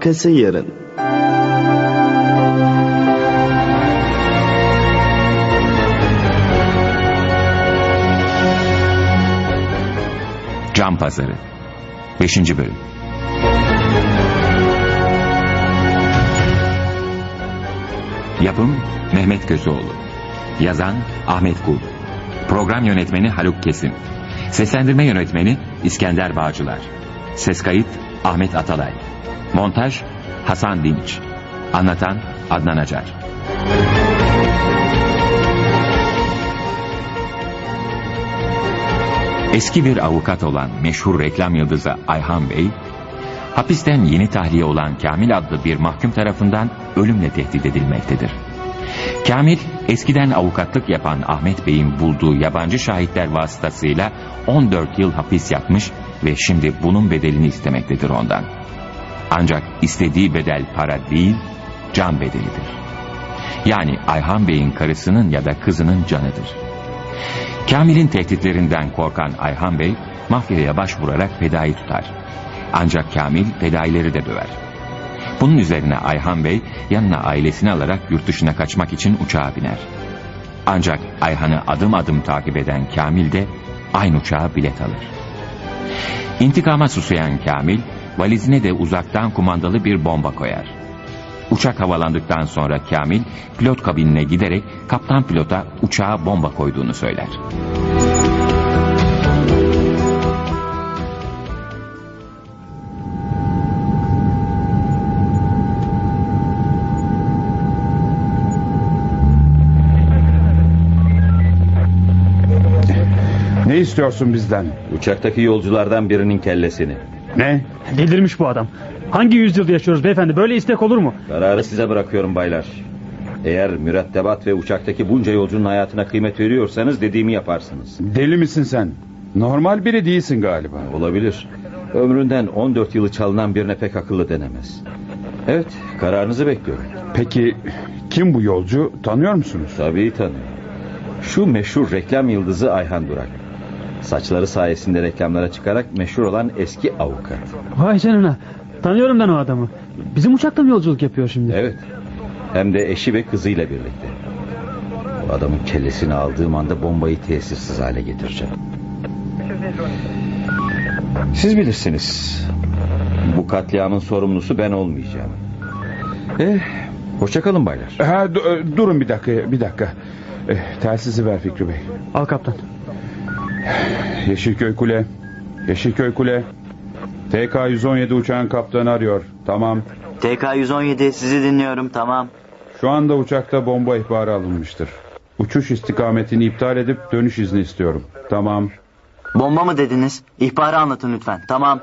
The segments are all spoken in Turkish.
Arkası yarın. Cam Pazarı 5. Bölüm. Yapım Mehmet Köseoğlu. Yazan Ahmet Kul. Program Yönetmeni Haluk Kesim. Seslendirme Yönetmeni İskender Bağcılar. Ses kayıt Ahmet Atalay Montaj Hasan Dinç Anlatan Adnan Acar Eski bir avukat olan meşhur reklam yıldızı Ayhan Bey, hapisten yeni tahliye olan Kamil adlı bir mahkum tarafından ölümle tehdit edilmektedir. Kamil, eskiden avukatlık yapan Ahmet Bey'in bulduğu yabancı şahitler vasıtasıyla 14 yıl hapis yatmış ve şimdi bunun bedelini istemektedir ondan. Ancak istediği bedel para değil, can bedelidir. Yani Ayhan Bey'in karısının ya da kızının canıdır. Kamil'in tehditlerinden korkan Ayhan Bey, mafyaya başvurarak fedai tutar. Ancak Kamil fedaileri de döver. Bunun üzerine Ayhan Bey yanına ailesini alarak yurt dışına kaçmak için uçağa biner. Ancak Ayhan'ı adım adım takip eden Kamil de aynı uçağa bilet alır. İntikama susayan Kamil, valizine de uzaktan kumandalı bir bomba koyar. Uçak havalandıktan sonra Kamil, pilot kabinine giderek kaptan pilota uçağa bomba koyduğunu söyler. Ne istiyorsun bizden? Uçaktaki yolculardan birinin kellesini. Ne? Delirmiş bu adam. Hangi yüzyılda yaşıyoruz beyefendi? Böyle istek olur mu? Kararı size bırakıyorum baylar. Eğer mürettebat ve uçaktaki bunca yolcunun hayatına kıymet veriyorsanız dediğimi yaparsınız. Deli misin sen? Normal biri değilsin galiba. Olabilir. Ömründen 14 yılı çalınan birine pek akıllı denemez. Evet, kararınızı bekliyorum. Peki kim bu yolcu? Tanıyor musunuz? Tabii tanıyorum. Şu meşhur reklam yıldızı Ayhan Durak. Saçları sayesinde reklamlara çıkarak meşhur olan eski avukat. Vay canına. Tanıyorum ben o adamı. Bizim uçakta mı yolculuk yapıyor şimdi? Evet. Hem de eşi ve kızıyla birlikte. Bu adamın kellesini aldığım anda bombayı tesirsiz hale getireceğim. Siz bilirsiniz. Bu katliamın sorumlusu ben olmayacağım. Eh, hoşçakalın baylar. Ha, du- durun bir dakika, bir dakika. Eh, telsizi ver Fikri Bey. Al kaptan. Yeşilköy Kule. Yeşilköy Kule. TK-117 uçağın kaptanı arıyor. Tamam. TK-117 sizi dinliyorum tamam. Şu anda uçakta bomba ihbarı alınmıştır. Uçuş istikametini iptal edip dönüş izni istiyorum. Tamam. Bomba mı dediniz? İhbarı anlatın lütfen tamam.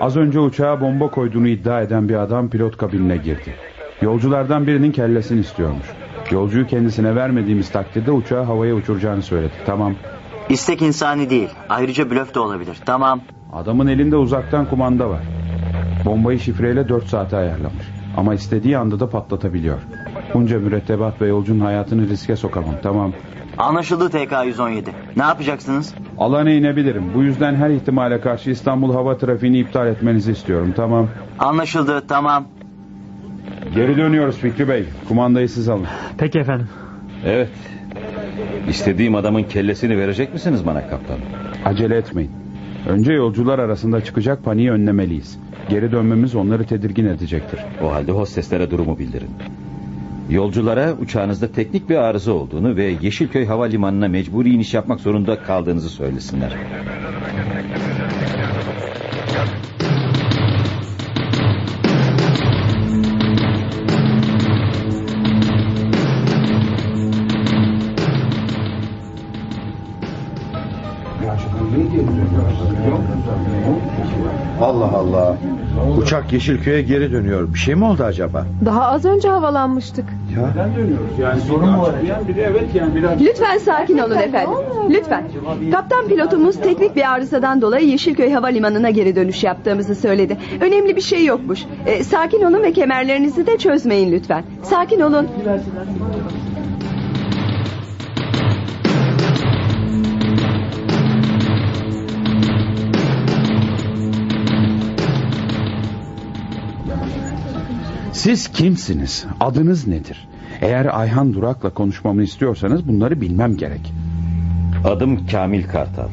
Az önce uçağa bomba koyduğunu iddia eden bir adam pilot kabinine girdi. Yolculardan birinin kellesini istiyormuş. Yolcuyu kendisine vermediğimiz takdirde uçağı havaya uçuracağını söyledi. Tamam. İstek insani değil. Ayrıca blöf de olabilir. Tamam. Adamın elinde uzaktan kumanda var. Bombayı şifreyle 4 saate ayarlamış. Ama istediği anda da patlatabiliyor. Bunca mürettebat ve yolcunun hayatını riske sokamam. Tamam. Anlaşıldı TK-117. Ne yapacaksınız? Alana inebilirim. Bu yüzden her ihtimale karşı İstanbul hava trafiğini iptal etmenizi istiyorum. Tamam. Anlaşıldı tamam. Geri dönüyoruz Fikri Bey. Kumandayı siz alın. Peki efendim. Evet. İstediğim adamın kellesini verecek misiniz bana kaptan? Acele etmeyin. Önce yolcular arasında çıkacak paniği önlemeliyiz. Geri dönmemiz onları tedirgin edecektir. O halde hosteslere durumu bildirin. Yolculara uçağınızda teknik bir arıza olduğunu ve Yeşilköy Havalimanı'na mecburi iniş yapmak zorunda kaldığınızı söylesinler. Allah Allah. Uçak Yeşilköy'e geri dönüyor. Bir şey mi oldu acaba? Daha az önce havalanmıştık. Neden dönüyoruz? Yani sorun mu var? Bir de evet yani biraz... Lütfen sakin olun efendim. Lütfen. Kaptan pilotumuz teknik bir arızadan dolayı Yeşilköy Havalimanı'na geri dönüş yaptığımızı söyledi. Önemli bir şey yokmuş. Ee, sakin olun ve kemerlerinizi de çözmeyin lütfen. Sakin olun. Siz kimsiniz? Adınız nedir? Eğer Ayhan Durak'la konuşmamı istiyorsanız bunları bilmem gerek. Adım Kamil Kartal.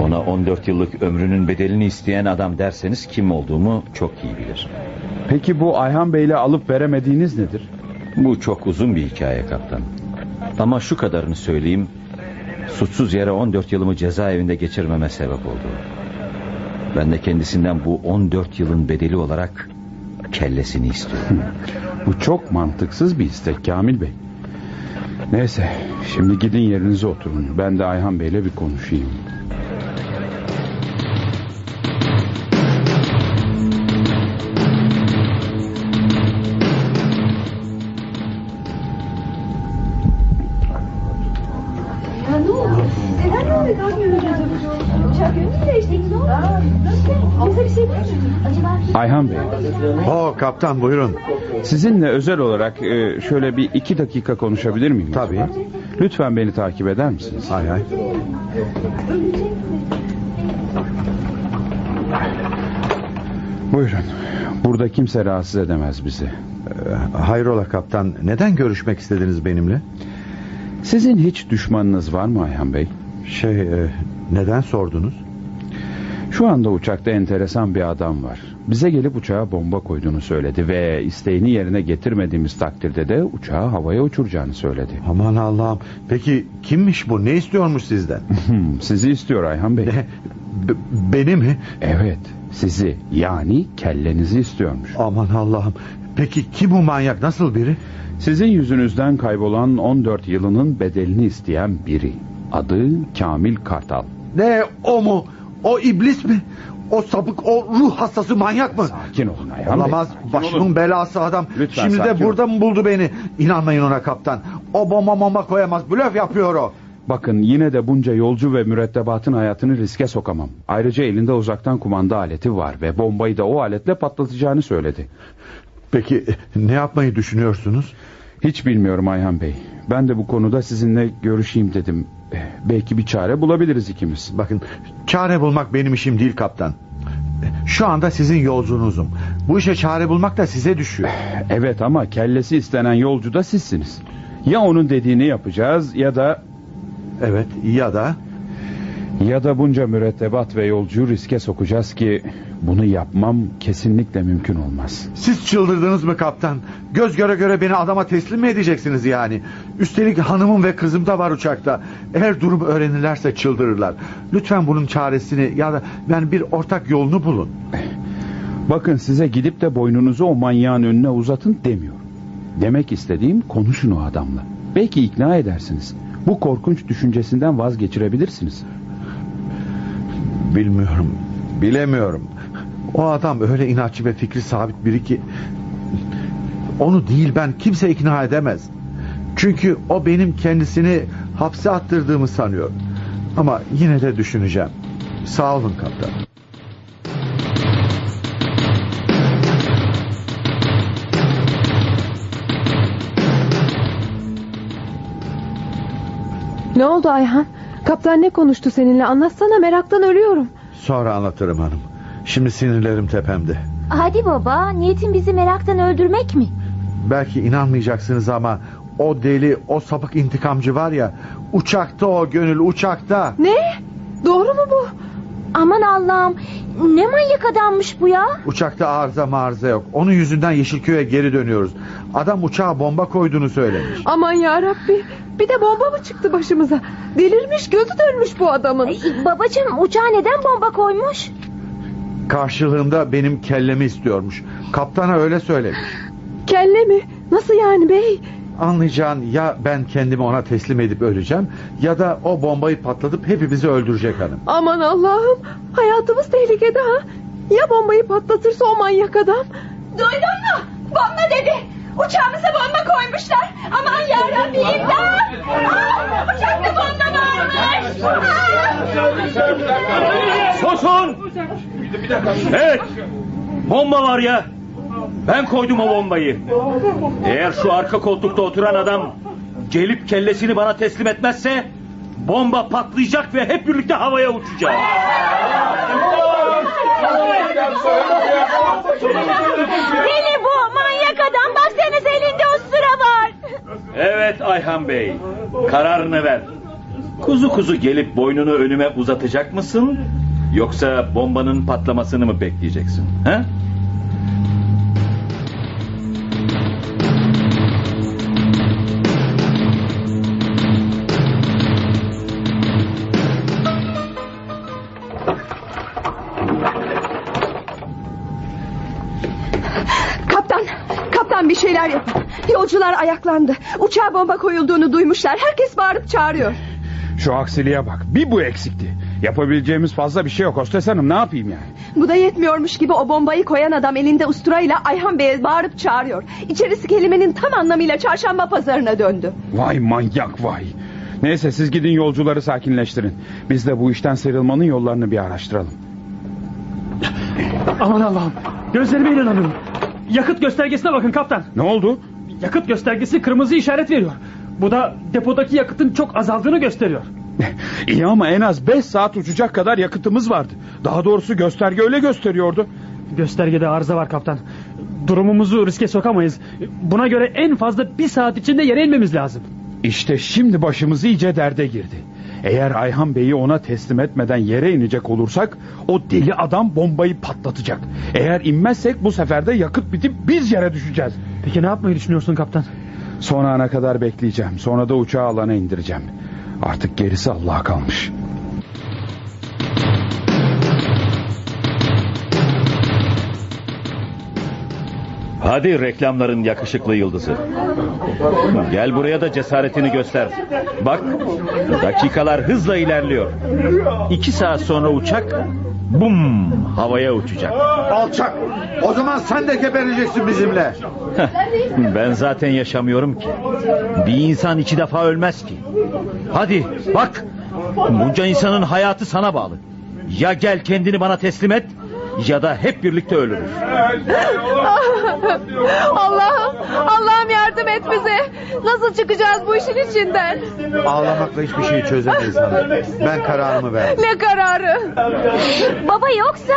Ona 14 yıllık ömrünün bedelini isteyen adam derseniz kim olduğumu çok iyi bilir. Peki bu Ayhan Bey'le alıp veremediğiniz nedir? Bu çok uzun bir hikaye kaptan. Ama şu kadarını söyleyeyim. Suçsuz yere 14 yılımı cezaevinde geçirmeme sebep oldu. Ben de kendisinden bu 14 yılın bedeli olarak kellesini istiyorum. Bu çok mantıksız bir istek Kamil Bey. Neyse şimdi gidin yerinize oturun. Ben de Ayhan Bey'le bir konuşayım. Ya ne oldu? Uçak yönünü. Ne oldu? Bir şey? Acaba Ayhan Bey O kaptan buyurun. sizinle özel olarak e, şöyle bir iki dakika konuşabilir miyim? Tabii. Lütfen beni takip eder misiniz? Hay hay. Buyurun. Burada kimse rahatsız edemez bizi. Ee, hayrola kaptan neden görüşmek istediniz benimle? Sizin hiç düşmanınız var mı Ayhan Bey? Şey e, neden sordunuz? Şu anda uçakta enteresan bir adam var. Bize gelip uçağa bomba koyduğunu söyledi ve isteğini yerine getirmediğimiz takdirde de uçağı havaya uçuracağını söyledi. Aman Allah'ım. Peki kimmiş bu? Ne istiyormuş sizden? Hmm, Sizi istiyor Ayhan Bey. Ne? B- beni mi? Evet, sizi yani kellenizi istiyormuş. Aman Allah'ım. Peki kim bu manyak? Nasıl biri? Sizin yüzünüzden kaybolan 14 yılının bedelini isteyen biri. Adı Kamil Kartal. Ne o mu? O iblis mi? O sapık, o ruh hastası manyak mı? Sakin olun Ayhan Olamaz. Bey. Başımın olun. belası adam. Lütfen Şimdi de burada mı buldu beni? İnanmayın ona kaptan. O bomba bomba koyamaz. Blöf yapıyor o. Bakın yine de bunca yolcu ve mürettebatın hayatını riske sokamam. Ayrıca elinde uzaktan kumanda aleti var ve bombayı da o aletle patlatacağını söyledi. Peki ne yapmayı düşünüyorsunuz? Hiç bilmiyorum Ayhan Bey. Ben de bu konuda sizinle görüşeyim dedim. Eh, Belki bir çare bulabiliriz ikimiz. Bakın çare bulmak benim işim değil kaptan. Şu anda sizin yolcunuzum. Bu işe çare bulmak da size düşüyor. Evet ama kellesi istenen yolcu da sizsiniz. Ya onun dediğini yapacağız ya da Evet ya da ya da bunca mürettebat ve yolcuyu riske sokacağız ki bunu yapmam kesinlikle mümkün olmaz. siz çıldırdınız mı kaptan? Göz göre göre beni adama teslim mi edeceksiniz yani? Üstelik hanımım ve kızım da var uçakta. Eğer durumu öğrenirlerse çıldırırlar. Lütfen bunun çaresini ya da yani bir ortak yolunu bulun. Bakın size gidip de boynunuzu o manyağın önüne uzatın demiyorum. Demek istediğim konuşun o adamla. Belki ikna edersiniz. Bu korkunç düşüncesinden vazgeçirebilirsiniz. Bilmiyorum. Bilemiyorum. O adam öyle inatçı ve fikri sabit biri ki onu değil ben kimse ikna edemez. Çünkü o benim kendisini hapse attırdığımı sanıyor. Ama yine de düşüneceğim. Sağ olun kaptan. Ne oldu Ayhan? Kaptan ne konuştu seninle? Anlatsana meraktan ölüyorum. Sonra anlatırım hanım. Şimdi sinirlerim tepemde. Hadi baba, niyetin bizi meraktan öldürmek mi? Belki inanmayacaksınız ama o deli, o sapık intikamcı var ya... ...uçakta o gönül uçakta. Ne? Doğru mu bu? Aman Allah'ım, ne manyak adammış bu ya? Uçakta arıza marıza yok. Onun yüzünden Yeşilköy'e geri dönüyoruz. Adam uçağa bomba koyduğunu söylemiş. Aman ya Rabbi. Bir de bomba mı çıktı başımıza? Delirmiş gözü dönmüş bu adamın. Ay, babacığım uçağa neden bomba koymuş? Karşılığında benim kellemi istiyormuş. Kaptana öyle söylemiş. Kelle mi? Nasıl yani bey? Anlayacağın ya ben kendimi ona teslim edip öleceğim... ...ya da o bombayı patlatıp hepimizi öldürecek hanım. Aman Allah'ım. Hayatımız tehlikede ha. Ya bombayı patlatırsa o manyak adam? Duydun mu? Bomba dedi. Uçağımıza bomba koymuşlar. Aman yarabbim imdat. Aa, uçakta bomba varmış. Susun! Evet! Bomba var ya! Ben koydum o bombayı. Eğer şu arka koltukta oturan adam gelip kellesini bana teslim etmezse bomba patlayacak ve hep birlikte havaya uçacağız. Deli bu, Evet Ayhan Bey. Kararını ver. Kuzu kuzu gelip boynunu önüme uzatacak mısın? Yoksa bombanın patlamasını mı bekleyeceksin? He? Ayaklandı. Uçağa bomba koyulduğunu duymuşlar. Herkes bağırıp çağırıyor. Şu aksiliğe bak. Bir bu eksikti. Yapabileceğimiz fazla bir şey yok hostes hanım ne yapayım yani? Bu da yetmiyormuş gibi o bombayı koyan adam elinde usturayla Ayhan Bey'e bağırıp çağırıyor. İçerisi kelimenin tam anlamıyla çarşamba pazarına döndü. Vay manyak vay. Neyse siz gidin yolcuları sakinleştirin. Biz de bu işten sıyrılmanın yollarını bir araştıralım. Aman Allah'ım. Gözlerime inanamıyorum. Yakıt göstergesine bakın kaptan. Ne oldu? Yakıt göstergesi kırmızı işaret veriyor. Bu da depodaki yakıtın çok azaldığını gösteriyor. İyi ama en az 5 saat uçacak kadar yakıtımız vardı. Daha doğrusu gösterge öyle gösteriyordu. Göstergede arıza var kaptan. Durumumuzu riske sokamayız. Buna göre en fazla bir saat içinde yere inmemiz lazım. İşte şimdi başımız iyice derde girdi. Eğer Ayhan Bey'i ona teslim etmeden yere inecek olursak o deli adam bombayı patlatacak. Eğer inmezsek bu sefer de yakıt bitip biz yere düşeceğiz. Peki ne yapmayı düşünüyorsun kaptan? Son ana kadar bekleyeceğim. Sonra da uçağı alana indireceğim. Artık gerisi Allah'a kalmış. Hadi reklamların yakışıklı yıldızı. Gel buraya da cesaretini göster. Bak dakikalar hızla ilerliyor. İki saat sonra uçak bum havaya uçacak. Alçak. O zaman sen de gebereceksin bizimle. Ben zaten yaşamıyorum ki. Bir insan iki defa ölmez ki. Hadi bak. Bunca insanın hayatı sana bağlı. Ya gel kendini bana teslim et ya da hep birlikte ölürüz. Allah'ım, Allah'ım yardım et bize. Nasıl çıkacağız bu işin içinden? Ağlamakla hiçbir şeyi çözemeyiz hanım. Ben kararımı verdim. Ne kararı? Baba yoksa...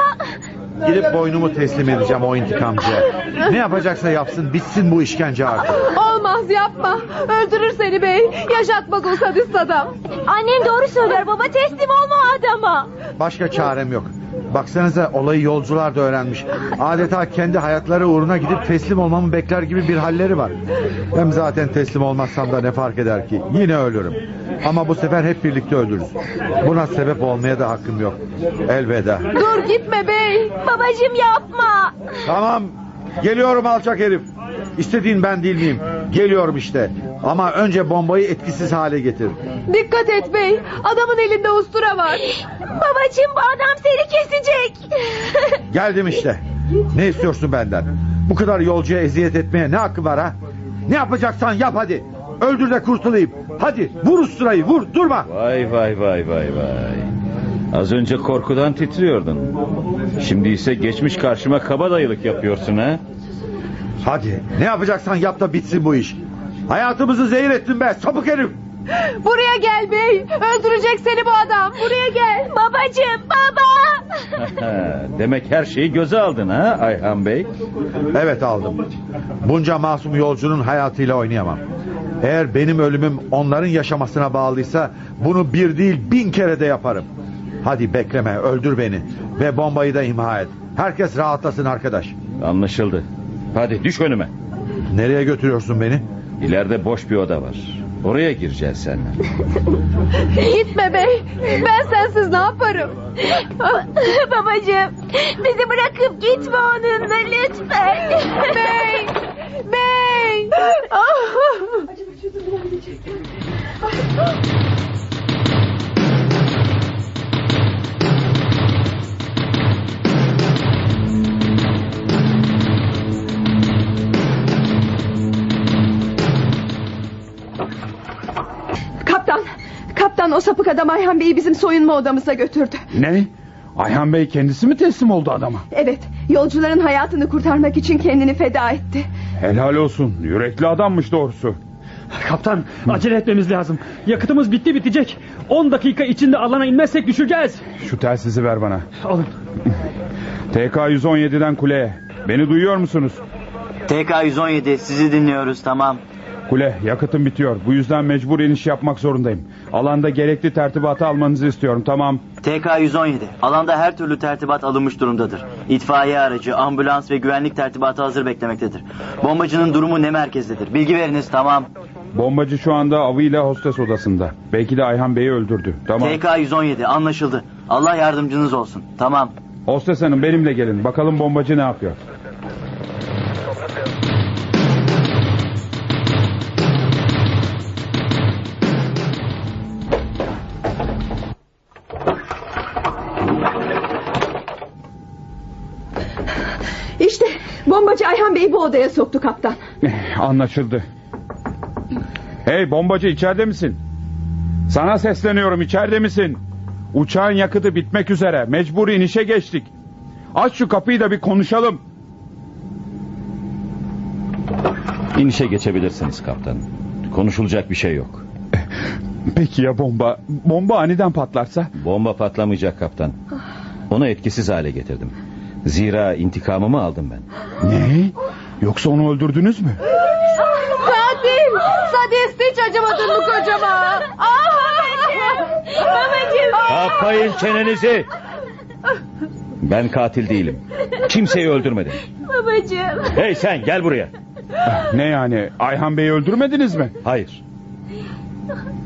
Gidip boynumu teslim edeceğim o intikamcıya. Ne yapacaksa yapsın bitsin bu işkence artık. Olmaz yapma. Öldürür seni bey. Yaşatmaz o sadist adam. Annen doğru söylüyor baba teslim olma adama. Başka çarem yok. Baksanıza olayı yolcular da öğrenmiş. Adeta kendi hayatları uğruna gidip teslim olmamı bekler gibi bir halleri var. Hem zaten teslim olmazsam da ne fark eder ki? Yine ölürüm. Ama bu sefer hep birlikte ölürüz. Buna sebep olmaya da hakkım yok. Elveda. Dur gitme bey. Babacım yapma. Tamam. Geliyorum alçak herif. İstediğin ben değil miyim? Geliyorum işte. Ama önce bombayı etkisiz hale getir. Dikkat et bey. Adamın elinde ustura var. Babacım bu adam seni kesecek. Geldim işte. Ne istiyorsun benden? Bu kadar yolcuya eziyet etmeye ne hakkı var ha? Ne yapacaksan yap hadi. Öldür de kurtulayım. Hadi vur usturayı vur durma. Vay vay vay vay vay. Az önce korkudan titriyordun. Şimdi ise geçmiş karşıma kabadayılık yapıyorsun ha? Hadi ne yapacaksan yap da bitsin bu iş. Hayatımızı zehir ettin be sapık herif. Buraya gel bey. Öldürecek seni bu adam. Buraya gel. Babacım baba. Demek her şeyi göze aldın ha Ayhan Bey? Evet aldım. Bunca masum yolcunun hayatıyla oynayamam. Eğer benim ölümüm onların yaşamasına bağlıysa bunu bir değil bin kere de yaparım. Hadi bekleme öldür beni ve bombayı da imha et. Herkes rahatlasın arkadaş. Anlaşıldı. Hadi düş önüme. Nereye götürüyorsun beni? İleride boş bir oda var. Oraya gireceğiz seninle. Gitme bey. Ben sensiz ne yaparım? Babacım bizi bırakıp gitme onunla lütfen. Bey. Bey. Kaptan, kaptan o sapık adam Ayhan Bey'i bizim soyunma odamıza götürdü. Ne? Ayhan Bey kendisi mi teslim oldu adama? Evet, yolcuların hayatını kurtarmak için kendini feda etti. Helal olsun. Yürekli adammış doğrusu. Kaptan acele etmemiz lazım. Yakıtımız bitti bitecek. 10 dakika içinde alana inmezsek düşeceğiz. Şu telsizi ver bana. Alın. TK 117'den kuleye. Beni duyuyor musunuz? TK 117 sizi dinliyoruz tamam. Kule yakıtım bitiyor. Bu yüzden mecbur iniş yapmak zorundayım. Alanda gerekli tertibatı almanızı istiyorum. Tamam. TK-117. Alanda her türlü tertibat alınmış durumdadır. İtfaiye aracı, ambulans ve güvenlik tertibatı hazır beklemektedir. Bombacının durumu ne merkezdedir? Bilgi veriniz tamam. Bombacı şu anda avıyla hostes odasında. Belki de Ayhan Bey'i öldürdü. Tamam. TK-117 anlaşıldı. Allah yardımcınız olsun. Tamam. Hostes hanım benimle gelin. Bakalım bombacı ne yapıyor. Bombacı Ayhan Bey'i bu odaya soktu kaptan. Eh, Anlaşıldı. Hey bombacı içeride misin? Sana sesleniyorum içeride misin? Uçağın yakıtı bitmek üzere. Mecbur inişe geçtik. Aç şu kapıyı da bir konuşalım. İnişe geçebilirsiniz kaptan. Konuşulacak bir şey yok. Peki ya bomba? Bomba aniden patlarsa? Bomba patlamayacak kaptan. Onu etkisiz hale getirdim. Zira intikamımı aldım ben. Ne? Yoksa onu öldürdünüz mü? Katil! Sadist hiç acımadın mı kocama? Babacığım! Kapayın çenenizi. Ben katil değilim. Kimseyi öldürmedim. Babacığım! Hey sen gel buraya. Ne yani? Ayhan Bey'i öldürmediniz mi? Hayır.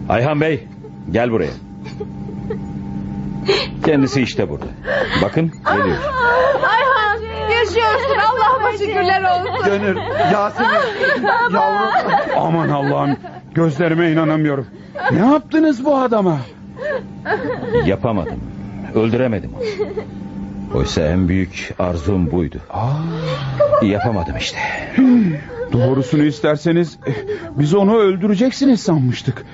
Ayhan Bey gel buraya. Kendisi işte burada. Bakın geliyor. Ayhan! Yaşıyorsun Allah'ıma şükürler olsun. Gönül, Yasemin, yavrum. Aman Allah'ım. Gözlerime inanamıyorum. Ne yaptınız bu adama? Yapamadım. Öldüremedim onu. Oysa en büyük arzum buydu. Yapamadım işte. Doğrusunu isterseniz biz onu öldüreceksiniz sanmıştık.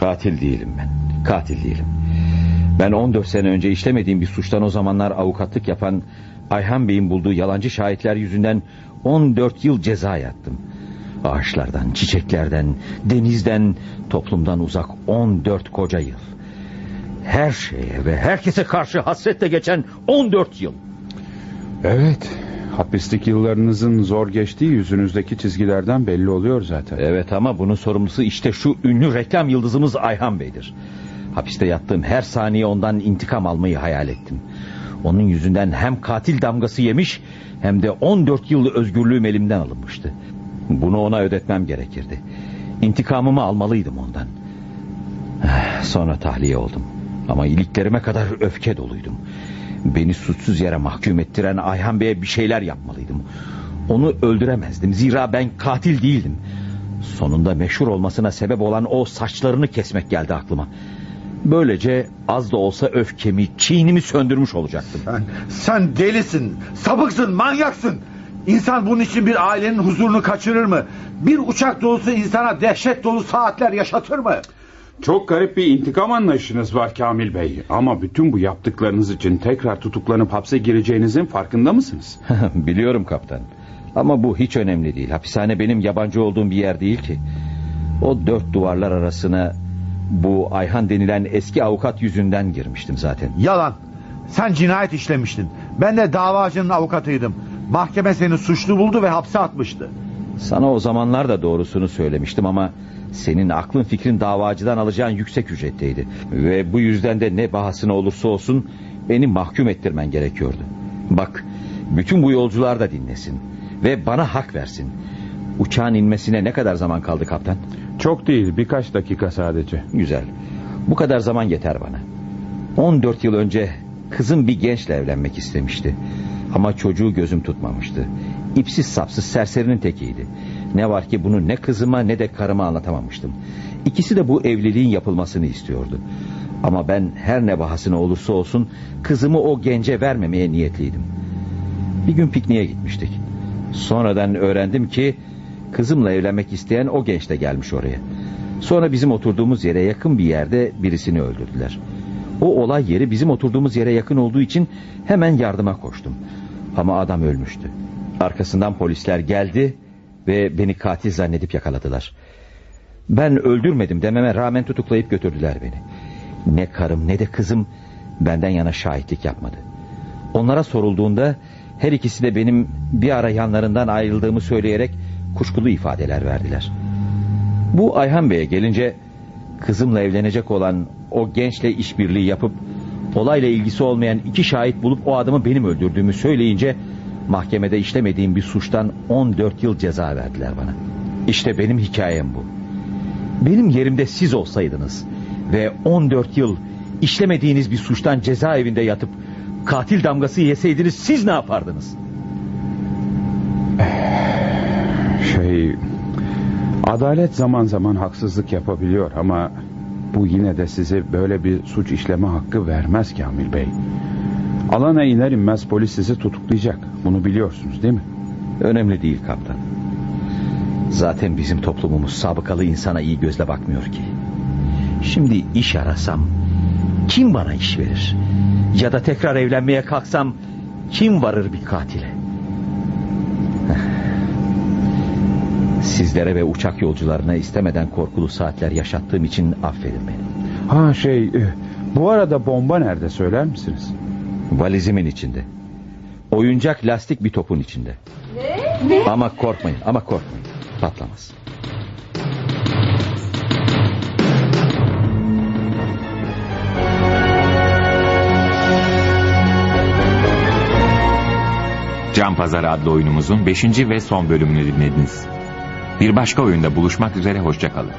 Katil değilim ben. Katil değilim. Ben 14 sene önce işlemediğim bir suçtan o zamanlar avukatlık yapan Ayhan Bey'in bulduğu yalancı şahitler yüzünden 14 yıl ceza yattım. Ağaçlardan, çiçeklerden, denizden, toplumdan uzak 14 koca yıl. Her şeye ve herkese karşı hasretle geçen 14 yıl. Evet. Hapislik yıllarınızın zor geçtiği yüzünüzdeki çizgilerden belli oluyor zaten. Evet ama bunun sorumlusu işte şu ünlü reklam yıldızımız Ayhan Bey'dir. Hapiste yattığım her saniye ondan intikam almayı hayal ettim. Onun yüzünden hem katil damgası yemiş hem de 14 yıl özgürlüğüm elimden alınmıştı. Bunu ona ödetmem gerekirdi. İntikamımı almalıydım ondan. Eh, Sonra tahliye oldum. Ama iliklerime kadar öfke doluydum. Beni suçsuz yere mahkum ettiren Ayhan Bey'e bir şeyler yapmalıydım. Onu öldüremezdim. Zira ben katil değildim. Sonunda meşhur olmasına sebep olan o saçlarını kesmek geldi aklıma. Böylece az da olsa öfkemi, çiğnimi söndürmüş olacaktım. Sen, sen delisin, sapıksın, manyaksın. İnsan bunun için bir ailenin huzurunu kaçırır mı? Bir uçak dolusu insana dehşet dolu saatler yaşatır mı? Çok garip bir intikam anlayışınız var Kamil Bey. Ama bütün bu yaptıklarınız için tekrar tutuklanıp hapse gireceğinizin farkında mısınız? Biliyorum kaptan. Ama bu hiç önemli değil. Hapishane benim yabancı olduğum bir yer değil ki. O dört duvarlar arasına bu Ayhan denilen eski avukat yüzünden girmiştim zaten. Yalan. Sen cinayet işlemiştin. Ben de davacının avukatıydım. Mahkeme seni suçlu buldu ve hapse atmıştı. Sana o zamanlar da doğrusunu söylemiştim ama senin aklın fikrin davacıdan alacağın yüksek ücretteydi. Ve bu yüzden de ne bahasına olursa olsun beni mahkum ettirmen gerekiyordu. Bak bütün bu yolcular da dinlesin ve bana hak versin. Uçağın inmesine ne kadar zaman kaldı kaptan? Çok değil birkaç dakika sadece. Güzel. Bu kadar zaman yeter bana. 14 yıl önce kızım bir gençle evlenmek istemişti. Ama çocuğu gözüm tutmamıştı. İpsiz sapsız serserinin tekiydi. Ne var ki bunu ne kızıma ne de karıma anlatamamıştım. İkisi de bu evliliğin yapılmasını istiyordu. Ama ben her ne bahasına olursa olsun kızımı o gence vermemeye niyetliydim. Bir gün pikniğe gitmiştik. Sonradan öğrendim ki kızımla evlenmek isteyen o genç de gelmiş oraya. Sonra bizim oturduğumuz yere yakın bir yerde birisini öldürdüler. O olay yeri bizim oturduğumuz yere yakın olduğu için hemen yardıma koştum. Ama adam ölmüştü. Arkasından polisler geldi ve beni katil zannedip yakaladılar. Ben öldürmedim dememe rağmen tutuklayıp götürdüler beni. Ne karım ne de kızım benden yana şahitlik yapmadı. Onlara sorulduğunda her ikisi de benim bir ara yanlarından ayrıldığımı söyleyerek kuşkulu ifadeler verdiler. Bu Ayhan Bey'e gelince kızımla evlenecek olan o gençle işbirliği yapıp olayla ilgisi olmayan iki şahit bulup o adamı benim öldürdüğümü söyleyince mahkemede işlemediğim bir suçtan 14 yıl ceza verdiler bana. İşte benim hikayem bu. Benim yerimde siz olsaydınız ve 14 yıl işlemediğiniz bir suçtan cezaevinde yatıp katil damgası yeseydiniz siz ne yapardınız? Şey... Adalet zaman zaman haksızlık yapabiliyor ama... Bu yine de size böyle bir suç işleme hakkı vermez Kamil Bey. Alana iner inmez polis sizi tutuklayacak. Bunu biliyorsunuz değil mi? Önemli değil kaptan. Zaten bizim toplumumuz sabıkalı insana iyi gözle bakmıyor ki. Şimdi iş arasam kim bana iş verir? Ya da tekrar evlenmeye kalksam kim varır bir katile? Sizlere ve uçak yolcularına istemeden korkulu saatler yaşattığım için affedin beni. Ha şey... e, Bu arada bomba nerede söyler misiniz? Valizimin içinde. Oyuncak lastik bir topun içinde. Ama korkmayın, ama korkmayın. Patlamaz. Can Pazarı adlı oyunumuzun 5. ve son bölümünü dinlediniz. Bir başka oyunda buluşmak üzere hoşçakalın.